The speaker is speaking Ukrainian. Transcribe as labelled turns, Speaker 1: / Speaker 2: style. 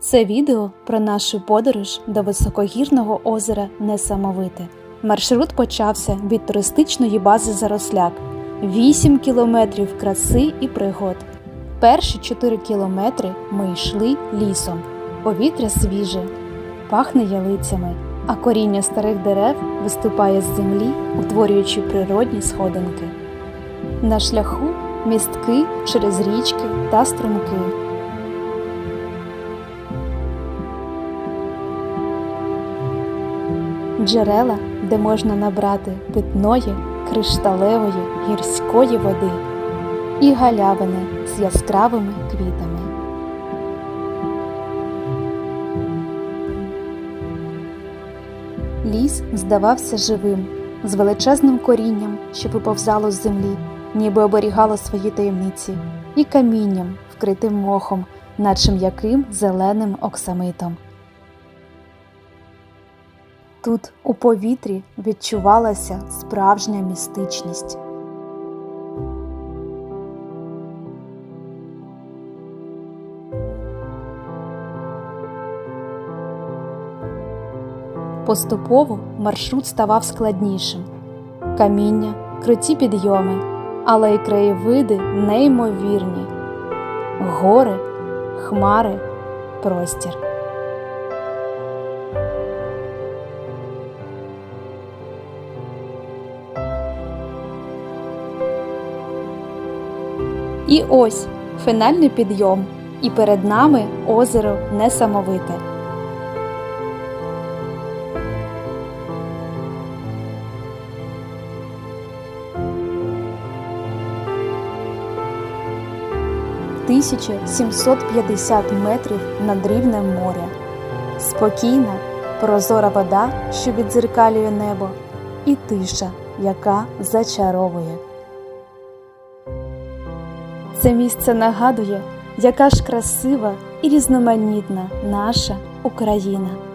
Speaker 1: Це відео про нашу подорож до високогірного озера Несамовите. Маршрут почався від туристичної бази Заросляк. 8 кілометрів краси і пригод. Перші 4 кілометри ми йшли лісом. Повітря свіже, пахне ялицями, а коріння старих дерев виступає з землі, утворюючи природні сходинки. На шляху містки через річки та струмки. Джерела, де можна набрати питної, кришталевої, гірської води, і галявини з яскравими квітами. Ліс здавався живим, з величезним корінням, що виповзало з землі, ніби оберігало свої таємниці, і камінням, вкритим мохом, наче м'яким зеленим оксамитом. Тут у повітрі відчувалася справжня містичність. Поступово маршрут ставав складнішим. Каміння, круті підйоми, але й краєвиди неймовірні. Гори, хмари, простір. І ось фінальний підйом, і перед нами озеро несамовите. – 1750 метрів над рівнем моря. Спокійна, прозора вода, що віддзеркалює небо, і тиша, яка зачаровує. Це місце нагадує, яка ж красива і різноманітна наша Україна.